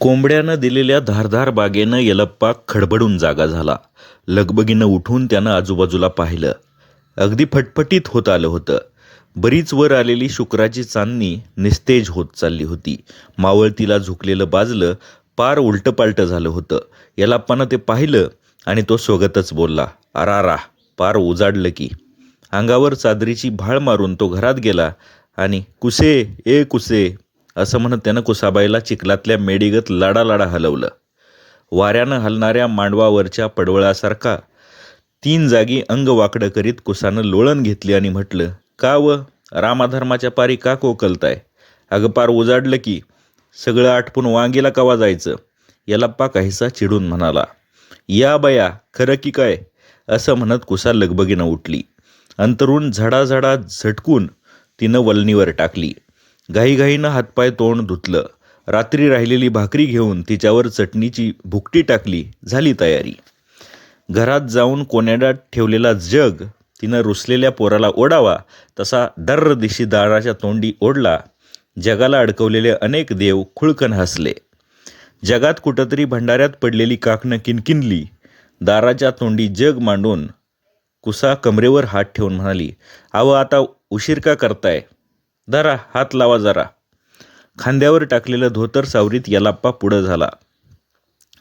कोंबड्यानं दिलेल्या धारधार बागेनं यलप्पा खडबडून जागा झाला. लगबगीनं उठून त्यानं आजूबाजूला पाहिलं. अगदी फटफटीत होत आलं होतं. बरीच वर आलेली शुक्राची चांदणी निस्तेज होत चालली होती. मावळतीला झुकलेलं बाजलं पार उलटंपालटं झालं होतं. यलाप्पानं ते पाहिलं आणि तो स्वगतच बोलला अरारा पार उजाडलं की. अंगावर चादरीची भाळ मारून तो घरात गेला आणि कुसे ए कुसे असं म्हणत त्यानं कुसाबाईला चिखलातल्या मेडीगत लाडालाडा हलवलं. वाऱ्यानं हलणाऱ्या मांडवावरच्या पडवळासारखा तीन जागी अंग वाकडं करीत कुसानं लोळण घेतली आणि म्हटलं का व? रामाधर्माच्या पारी का कोकलताय? अगं पार उजाडलं की सगळं आटपून वांगीला कवा जायचं? याला पा काहीसा चिडून म्हणाला या बया खरं की काय? असं म्हणत कुसा लगबगीनं उठली. अंतरून झडाझडा झटकून तिनं वलनीवर टाकली. घाईघाईनं हातपाय तोंड धुतलं. रात्री राहिलेली भाकरी घेऊन तिच्यावर चटणीची भुकटी टाकली झाली तयारी. घरात जाऊन कोण्याडात ठेवलेला जग तिनं रुसलेल्या पोराला ओढावा तसा दर्र दिशी दाराच्या तोंडी ओढला. जगाला अडकवलेले अनेक देव खुळकन हसले. जगात कुठंतरी भंडाऱ्यात पडलेली काकणं किनकिनली. दाराच्या तोंडी जग मांडून कुसा कमरेवर हात ठेवून म्हणाली अहो आता उशीर का करताय? धरा हात लावा जरा. खांद्यावर टाकलेलं धोतर सावरीत यलाप्पा पुढं झाला.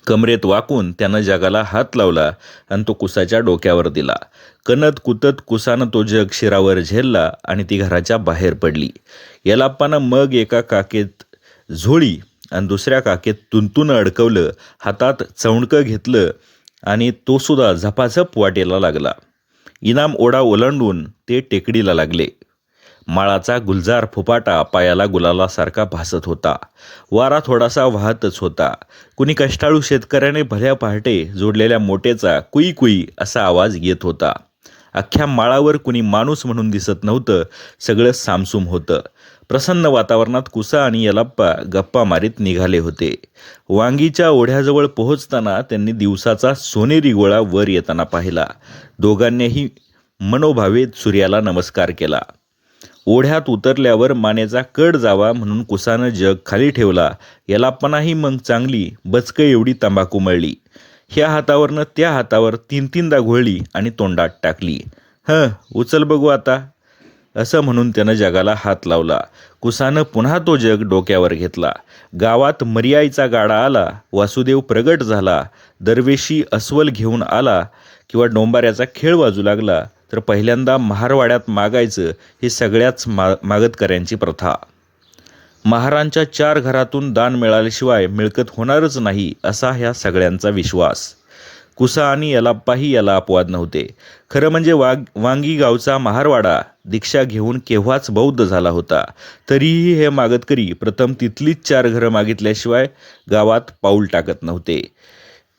कमरेत वाकून त्यानं जगाला हात लावला आणि तो कुसाच्या डोक्यावर दिला. कनत कुतत कुसानं तो जग शिरावर झेलला आणि ती घराच्या बाहेर पडली. यलाप्पानं मग एका काकेत झोळी आणि दुसऱ्या काकेत तुंतून अडकवलं हातात चवणकं घेतलं आणि तो सुद्धा झपाझप वाटेला लागला. इनाम ओढा ओलांडून ते टेकडीला लागले. माळाचा गुलजार फुपाटा पायाला गुलालासारखा भासत होता. वारा थोडासा वाहतच होता. कुणी कष्टाळू शेतकऱ्याने भल्या पहाटे जोडलेल्या मोटेचा कुई कुई असा आवाज येत होता. अख्ख्या माळावर कुणी माणूस म्हणून दिसत नव्हतं सगळं सामसूम होतं. प्रसन्न वातावरणात कुसा आणि यलाप्पा गप्पा मारीत निघाले होते. वांगीच्या ओढ्याजवळ पोहोचताना त्यांनी दिवसाचा सोनेरी गोळा वर येताना पाहिला. दोघांनीही मनोभावे सूर्याला नमस्कार केला. ओढ्यात उतरल्यावर मानेचा कड जावा म्हणून कुसानं जग खाली ठेवला. यलाप्पानाही मग चांगली बचकं एवढी तंबाखू मळली. ह्या हातावरनं त्या हातावर तीन तीनदा घोळली आणि तोंडात टाकली. हं उचल बघू आता. असं म्हणून त्यानं जगाला हात लावला. कुसानं पुन्हा तो जग डोक्यावर घेतला. गावात मर्याईचा गाडा आला वासुदेव प्रगट झाला. दरवेशी अस्वल घेऊन आला किंवा डोंबाऱ्याचा खेळ वाजू लागला. तर पहिल्यांदा महारवाड्यात मागायचं ही सगळ्याच मा मागतकऱ्यांची प्रथा. महारांच्या चार घरातून दान मिळाल्याशिवाय मिळकत होणारच नाही असा ह्या सगळ्यांचा विश्वास. कुसा आणि यलाप्पाही याला अपवाद नव्हते. खरं म्हणजे वाग वांगी गावचा महारवाडा दीक्षा घेऊन केव्हाच बौद्ध झाला होता तरीही हे मागतकरी प्रथम तिथलीच चार घरं मागितल्याशिवाय गावात पाऊल टाकत नव्हते.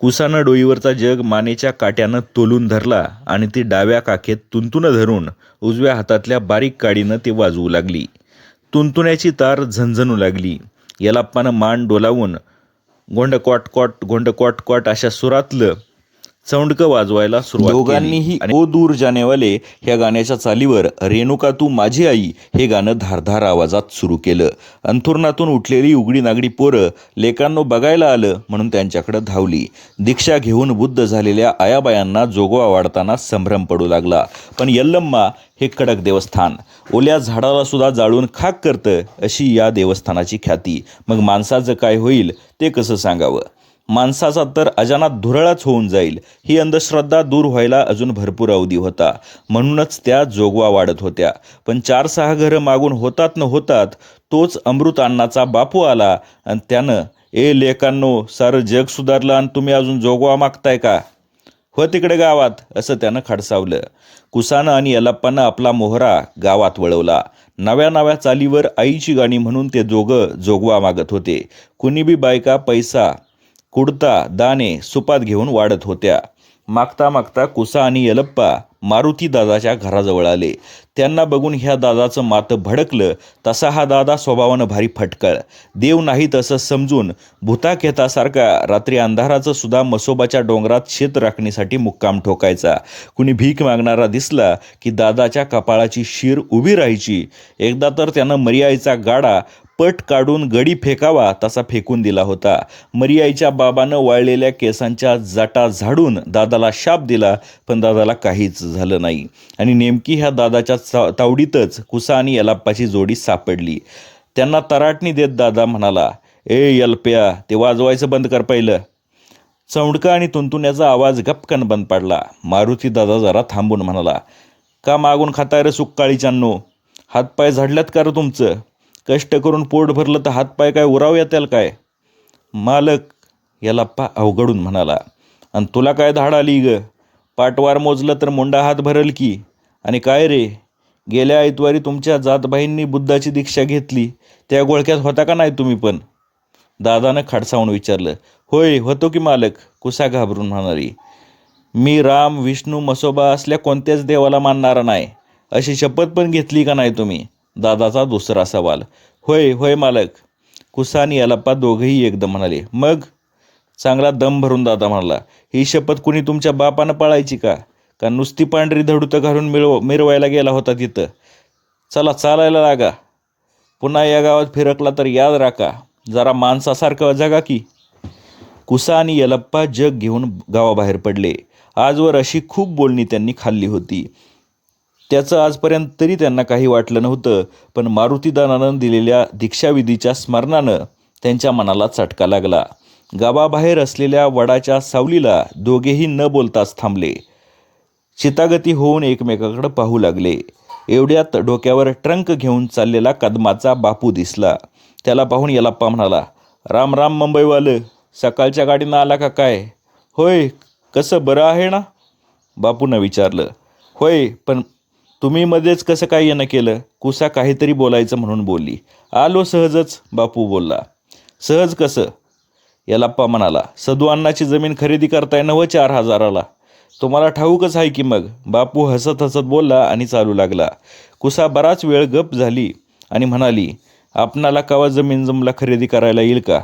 कुसानं डोईवरचा जग मानेच्या काट्यानं तोलून धरला आणि ती डाव्या काखेत तुंतुनं धरून उजव्या हातातल्या बारीक काडीनं ती वाजवू लागली. तुंतुण्याची तार झणझणू लागली. यलाप्पानं मान डोलावून गोंड कॉट क्वाट गोंड कॉट कॉट अशा सुरातलं चौंडकं वाजवायला सुरुवात दोघांनीही ओ दूर जानेवाले ह्या गाण्याच्या चालीवर रेणुका तू माझी आई हे गाणं धारधार आवाजात सुरू केलं. अंथुरणातून उठलेली उघडी नागडी पोरं लेकांनो बघायला आलं म्हणून त्यांच्याकडे धावली. दीक्षा घेऊन बुद्ध झालेल्या आयाबायांना जोगवा वाढताना संभ्रम पडू लागला. पण यल्लम्मा हे कडक देवस्थान. ओल्या झाडाला सुद्धा जाळून खाक करतं अशी या देवस्थानाची ख्याती. मग माणसाचं काय होईल ते कसं सांगावं? माणसाचा तर अजानात धुरळाच होऊन जाईल. ही अंधश्रद्धा दूर व्हायला अजून भरपूर अवधी होता. म्हणूनच त्या जोगवा वाढत होत्या. पण चार सहा घरं मागून होतात न होतात तोच अमृत अण्णाचा बापू आला आणि त्यानं ए लेकांनो सारं जग सुधारलं आणि तुम्ही अजून जोगवा मागताय का? हो तिकडे गावात असं त्यानं खडसावलं. कुसानं आणि यलाप्पानं आपला मोहरा गावात वळवला. नव्या नव्या चालीवर आईची गाणी म्हणून ते जोगं जोगवा मागत होते. कुणी बी बायका पैसा कुडता दाणे सुपात घेऊन वाढत होत्या. मागता मागता कुसा आणि यलप्पा मारुती दादाच्या घराजवळ आले. त्यांना बघून ह्या दादाचं मातं भडकलं तसा हा दादा स्वभावानं भारी फटकळ. देव नाही तसं समजून भूताखेतासारखा रात्री अंधाराचं सुद्धा मसोबाच्या डोंगरात शेत राखणीसाठी मुक्काम ठोकायचा. कुणी भीक मागणारा दिसला की दादाच्या कपाळाची शीर उभी राहायची. एकदा तर त्यानं मर्याईचा गाडा पट काढून गडी फेकावा तसा फेकून दिला होता. मरियाईच्या बाबानं वाळलेल्या केसांच्या जाटा झाडून दादाला शाप दिला पण दादाला काहीच झालं नाही. आणि नेमकी ह्या दादाच्या तावडीतच कुसा आणि यलाप्पाची जोडी सापडली. त्यांना तराटणी देत दादा म्हणाला ए यल्प्या ते वाजवायचं बंद कर पहिलं. चौंडका आणि तुंतुण्याचा आवाज गपकन बंद पडला. मारुती दादा जरा थांबून म्हणाला का मागून खाताय रे सुक्काळीच्यानो? हातपाय झाडल्यात का रं तुमचं? कष्ट करून पोट भरलं तर हातपाय काय उराव येतील काय? मालक यलाप्पा अवघडून म्हणाला आणि तुला काय धाड आली ग? पाटवार मोजलं तर मुंडा हात भरल की. आणि काय रे? गेल्या आयतवारी तुमच्या जातबाईंनी बुद्धाची दीक्षा घेतली. त्या गोळक्यात होता का नाही तुम्ही पण? दादानं खडसावून विचारलं. होय होतो की मालक कुसा घाबरून म्हणाली. मी राम विष्णू मसोबा असल्या कोणत्याच देवाला मानणारा नाही. अशी शपथ पण घेतली का नाही तुम्ही? दादाचा दुसरा सवाल. होय होय मालक. कुसा आणि यालाप्पा दोघंही एकदम म्हणाले. मग? चांगला दम भरून दादा म्हणाला. ही शपथ कुणी तुमच्या बापानं पाळायची का? का नुसती पांढरी धडूतं घालून मिळव मिरवायला गेला होता तिथं. चला चालायला लागा. पुन्हा या गावात फिरकला तर याद राखा. जरा माणसासारखं जगा की. कुसा आणि यलप्पा जग घेऊन गावाबाहेर पडले. आजवर अशी खूप बोलणी त्यांनी खाल्ली होती. त्याचं आजपर्यंत तरी त्यांना काही वाटलं नव्हतं पण मारुतीदानानं दिलेल्या दीक्षाविधीच्या स्मरणानं त्यांच्या मनाला चटका लागला. गावाबाहेर असलेल्या वडाच्या सावलीला दोघेही न बोलताच थांबले. चितागती होऊन एकमेकाकडे पाहू लागले. एवढ्यात डोक्यावर ट्रंक घेऊन चाललेला कदमाचा बापू दिसला. त्याला पाहून यलाप्पा म्हणाला राम राम मुंबईवालं सकाळच्या गाडीनं आला का काय? होय कसं बरं आहे ना? बापूनं विचारलं होय पण तुम्ही मध्येच कसं काय येणं केलं? कुसा काहीतरी बोलायचं म्हणून बोलली. आलो सहजच बापू बोलला. सहज कसं? यलाप्पा म्हणाला सदू अन्नाची जमीन खरेदी करताय नवं चार हजाराला? तुम्हाला ठाऊकच आहे की मग? बापू हसत हसत बोलला आणि चालू लागला. कुसा बराच वेळ गप झाली आणि म्हणाली आपणाला कवा जमीन जमला खरेदी करायला येईल का?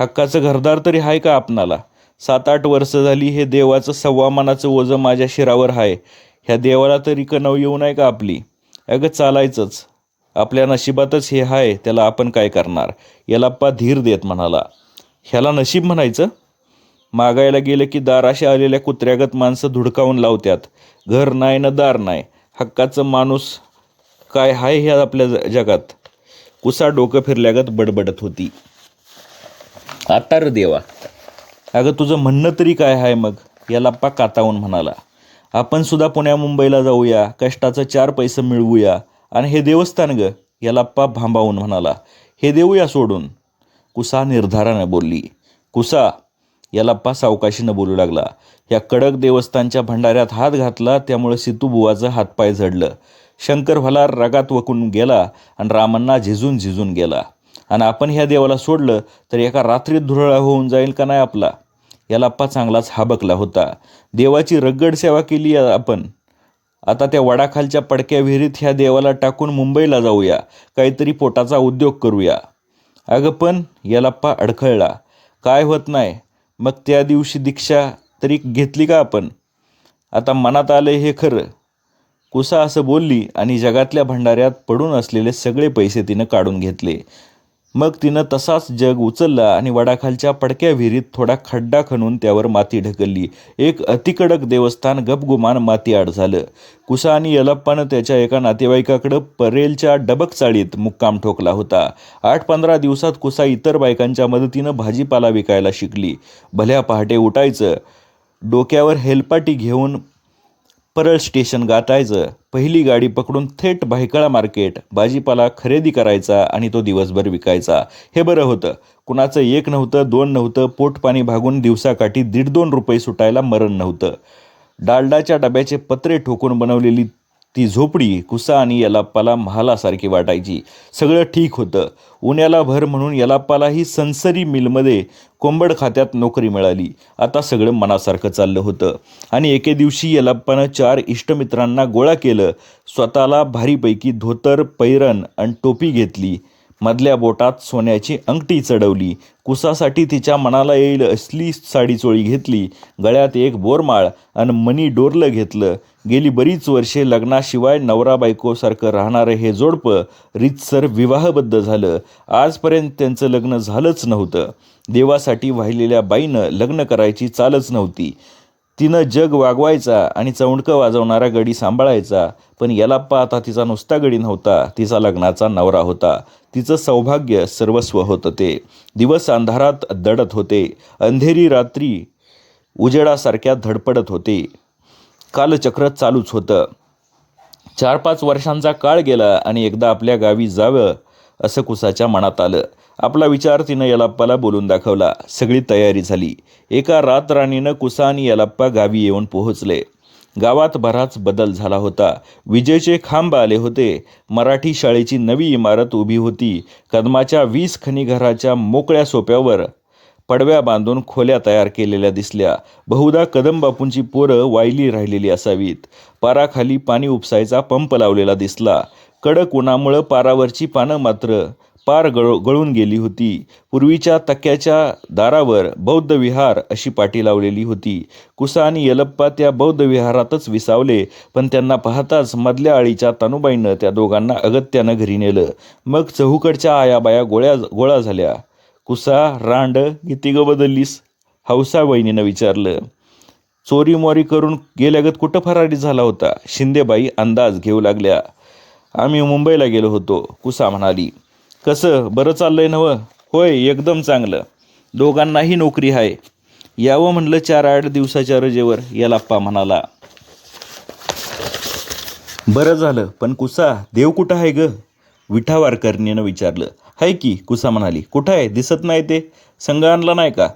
हक्काचं घरदार तरी आहे का आपणाला? सात आठ वर्ष झाली हे देवाचं सव्वामानाचं ओझं माझ्या शिरावर आहे ह्या देवाला तरी कणव येऊ नये का आपली? अगं चालायचंच. आपल्या नशिबातच हे आहे त्याला आपण काय करणार? यालाप्पा धीर देत म्हणाला. ह्याला नशीब म्हणायचं? मागायला गेलं की दाराशी आलेल्या कुत्र्यागत माणसं धुडकावून लावत्यात. घर नाही ना दार नाही. हक्काचं माणूस काय हाय ह्या आपल्या ज- जगात. कुसा डोकं फिरल्यागत बडबडत होती. आता र देवा. अगं तुझं म्हणणं तरी काय आहे मग? याला पा कातावून म्हणाला. आपण सुद्धा पुण्या मुंबईला जाऊया कष्टाचं चार पैसे मिळवूया. आणि हे देवस्थान ग? यालाप्पा भांबावून म्हणाला. हे देऊया सोडून. कुसा निर्धारानं बोलली. कुसा यालाप्पा सावकाशीनं बोलू लागला. या कडक देवस्थानच्या भंडाऱ्यात हात घातला त्यामुळे सितूबुवाचं हातपाय झडलं. शंकर भलार रागात वकून गेला आणि रामांना झिजून झिजून गेला. आणि आपण ह्या देवाला सोडलं तर एका रात्रीत धुरळा होऊन जाईल का नाही आपला? याला यालाप्पा चांगलाच हाबकला होता. देवाची रगड सेवा केली आपण. आता त्या वडाखालच्या पडक्या विहिरीत ह्या देवाला टाकून मुंबईला जाऊया. काहीतरी पोटाचा उद्योग करूया. अगं पण यालाप्पा अडखळला. काय होत नाही? मग त्या दिवशी दीक्षा तरी घेतली का आपण? आता मनात आलं हे खरं. कुसा असं बोलली आणि जगातल्या भंडाऱ्यात पडून असलेले सगळे पैसे तिनं काढून घेतले. मग तिनं तसाच जग उचलला आणि वडाखालच्या पडक्या विहिरीत थोडा खड्डा खणून त्यावर माती ढकलली. एक अतिकडक देवस्थान गपगुमान मातीआड झालं. कुसा आणि यलप्पानं त्याच्या एका नातेवाईकाकडं परेलच्या डबक चाळीत मुक्काम ठोकला होता. आठ पंधरा दिवसात कुसा इतर बायकांच्या मदतीनं भाजीपाला विकायला शिकली. भल्या पहाटे उठायचं. डोक्यावर हेलपाटी घेऊन परळ स्टेशन गाठायचं. पहिली गाडी पकडून थेट भायखळा मार्केट भाजीपाला खरेदी करायचा आणि तो दिवसभर विकायचा. हे बरं होतं. कुणाचं एक नव्हतं दोन नव्हतं पोटपाणी भागून दिवसाकाठी दीड दोन रुपये सुटायला मरण नव्हतं. डालडाच्या डब्याचे पत्रे ठोकून बनवलेली ती झोपडी कुसा आणि यलाप्पाला महालासारखी वाटायची. सगळं ठीक होतं. उन्याला भर म्हणून यलाप्पालाही सनसरी मिलमध्ये कोंबड खात्यात नोकरी मिळाली. आता सगळं मनासारखं चाललं होतं. आणि एके दिवशी यलाप्पानं चार इष्टमित्रांना गोळा केलं. स्वतःला भारीपैकी धोतर पैरण आणि टोपी घेतली. मधल्या बोटात सोन्याची अंगठी चढवली. कुसासाठी तिच्या मनाला येईल असली साडी चोळी घेतली. गळ्यात एक बोरमाळ आणि मनी डोरलं घेतलं. गेली बरीच वर्षे लग्नाशिवाय नवरा बायकोसारखं राहणारं हे जोडपं रीतसर विवाहबद्ध झालं. आजपर्यंत त्यांचं लग्न झालंच नव्हतं. देवासाठी वाहिलेल्या बाईनं लग्न करायची चालच नव्हती. तिनं जग वागवायचा आणि चौंडकं वाजवणारा गडी सांभाळायचा पण यालाप्पा आता तिचा नुसता गडी नव्हता तिचा लग्नाचा नवरा होता. तिचं सौभाग्य सर्वस्व होतं ते. दिवस अंधारात दडत होते. अंधेरी रात्री उजेडासारख्या धडपडत होते. कालचक्र चालूच होतं. चार पाच वर्षांचा काळ गेला आणि एकदा आपल्या गावी जावं असं कुसाच्या मनात आलं. आपला विचार तिनं यलाप्पाला बोलून दाखवला. सगळी तयारी झाली. एका रातराणीनं कुसा आणि यलाप्पा गावी येऊन पोहोचले. गावात बराच बदल झाला होता. विजेचे खांब आले होते. मराठी शाळेची नवी इमारत उभी होती. कदमाच्या वीस खनी घराच्या मोकळ्या सोप्यावर पडव्या बांधून खोल्या तयार केलेल्या दिसल्या. बहुधा कदम बापूंची पोरं वायली राहिलेली असावीत. पाराखाली पाणी उपसायचा पंप लावलेला दिसला. कडक उन्हामुळं पारावरची पानं मात्र पार गळ गळून गेली होती. पूर्वीच्या तक्याच्या दारावर बौद्ध विहार अशी पाटी लावलेली होती. कुसा आणि यलप्पा त्या बौद्ध विहारातच विसावले पण त्यांना पाहताच मधल्या आळीच्या तनुबाईनं त्या दोघांना अगत्यानं घरी नेलं. मग चहूकडच्या आयाबाया गोळ्या गोळा झाल्या. कुसा रांड किती ग बदललीस? हौसा वहिनीनं विचारलं. चोरीमोरी करून गेल्यागत कुठं फरारी झाला होता? शिंदेबाई अंदाज घेऊ लागल्या. आम्ही मुंबईला गेलो होतो कुसा म्हणाली. कसं? बरं चाललंय नवं? होय एकदम चांगलं. दोघांनाही नोकरी आहे यावं म्हणलं चार आठ दिवसाच्या रजेवर यालाप्पा म्हणाला. बरं झालं पण कुसा देव कुठं आहे ग? विठावारकर्णीनं विचारलं. हाय की कुसा म्हणाली. कुठं आहे? दिसत नाही ते. संघ आणला नाही का?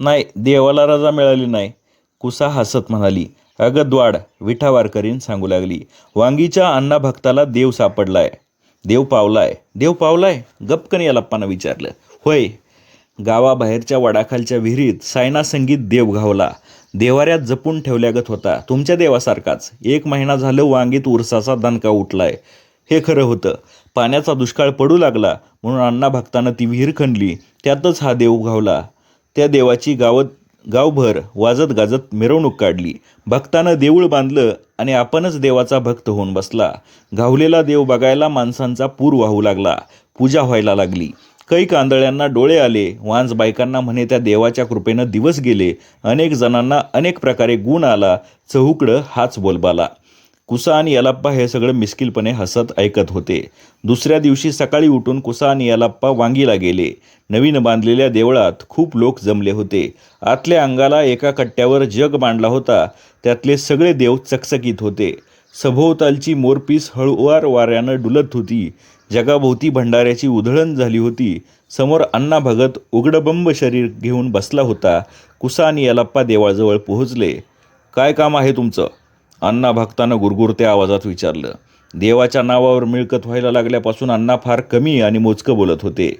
नाही देवाला रजा मिळाली नाही. कुसा हसत म्हणाली. अगं द्वाड विठावारकरीन सांगू लागली. वांगीच्या अण्णा भक्ताला देव सापडलाय. देव पावलाय. देव पावलाय? गपकन या लप्पानं विचारलं. होय. गावाबाहेरच्या वडाखालच्या विहिरीत सायना संगीत देव घावला. देवाऱ्यात जपून ठेवल्यागत होता. तुमच्या देवासारखाच. एक महिना झालं वांगीत उरसाचा दणका उठलाय. हे खरं होतं. पाण्याचा दुष्काळ पडू लागला म्हणून अण्णा भक्तानं ती विहीर खणली. त्यातच हा देव घावला. त्या देवाची गावत गावभर वाजत गाजत मिरवणूक काढली. भक्तानं देऊळ बांधलं आणि आपणच देवाचा भक्त होऊन बसला. घावलेला देव बघायला माणसांचा पूर वाहू लागला. पूजा व्हायला लागली. काही कांदळ्यांना डोळे आले. वांज बायकांना म्हणे त्या देवाच्या कृपेनं दिवस गेले. अनेक जणांना अनेक प्रकारे गुण आला. चहूकडं हाच बोलबाला. कुसा आणि यलाप्पा हे सगळं मिस्किलपणे हसत ऐकत होते. दुसऱ्या दिवशी सकाळी उठून कुसा आणि यलाप्पा वांगीला गेले. नवीन बांधलेल्या देवळात खूप लोक जमले होते. आतल्या अंगाला एका कट्ट्यावर जग मांडला होता. त्यातले सगळे देव चकचकीत होते. सभोवतालची मोरपीस हळुवार वाऱ्यानं डुलत होती. जगाभोवती भंडाऱ्याची उधळण झाली होती. समोर अण्णा भगत उघडबंब शरीर घेऊन बसला होता. कुसा आणि यलाप्पा देवाजवळ पोहोचले. काय काम आहे तुमचं? अण्णा भक्तानं गुरगुरत्या आवाजात विचारलं. देवाच्या नावावर मिळकत व्हायला लागल्यापासून अण्णा फार कमी आणि मोजकं बोलत होते.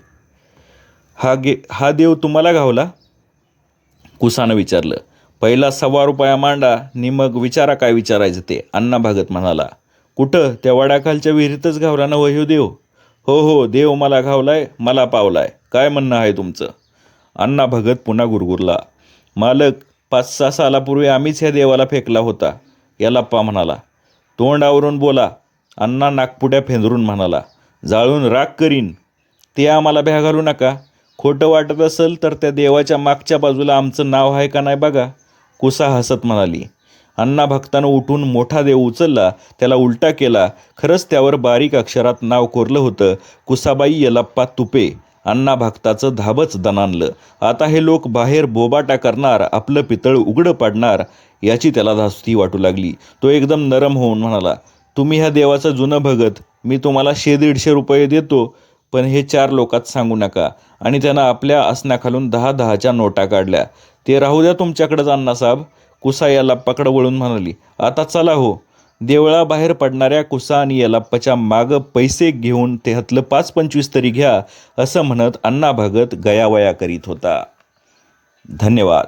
हा गे हा देव तुम्हाला घावला? कुसानं विचारलं. पहिला सव्वा रुपया मांडा नि मग विचारा काय विचारायचं ते अण्णा भागत म्हणाला. कुठं? त्या वडाखालच्या विहिरीतच घावला ना वह्यो देव? हो हो देव मला घावलाय मला पावलाय. काय म्हणणं आहे तुमचं? अण्णा भगत पुन्हा गुरगुरला. मालक पाच सहा सालापूर्वी आम्हीच ह्या देवाला फेकला होता. येलाप्पा म्हणाला तोंड आवरून बोला अण्णा नागपुड्या फेंदरून म्हणाला जाळून राग करीन. ते आम्हाला भ्या घालू नका. खोटं वाटत असेल तर त्या देवाच्या मागच्या बाजूला आमचं नाव आहे का नाही बघा कुसा हसत म्हणाली. अण्णा भक्तानं उठून मोठा देव उचलला त्याला उलटा केला. खरंच त्यावर बारीक अक्षरात नाव कोरलं होतं कुसाबाई यलप्पा तुपे. अण्णा भक्ताचं धाबच दणानलं आता हे लोक बाहेर बोबाटा करणार आपलं पितळ उघडं पाडणार याची त्याला धास्ती वाटू लागली. तो एकदम नरम होऊन म्हणाला तुम्ही ह्या देवाचं जुनं भगत मी तुम्हाला शे दीडशे रुपये देतो पण हे चार लोकात सांगू नका. आणि त्यानं आपल्या आसनाखालून दहा दहाच्या नोटा काढल्या. ते राहू द्या तुमच्याकडंच अण्णासाहेब कुसा याला लप्पाकडं वळून म्हणाली. आता चला हो. देवळाबाहेर पडणाऱ्या कुसा आणि यलाप्पाच्या मागं पैसे घेऊन ते हतलं पाच पंचवीस तरी घ्या असं म्हणत अण्णा भगत गयावया करीत होता. धन्यवाद.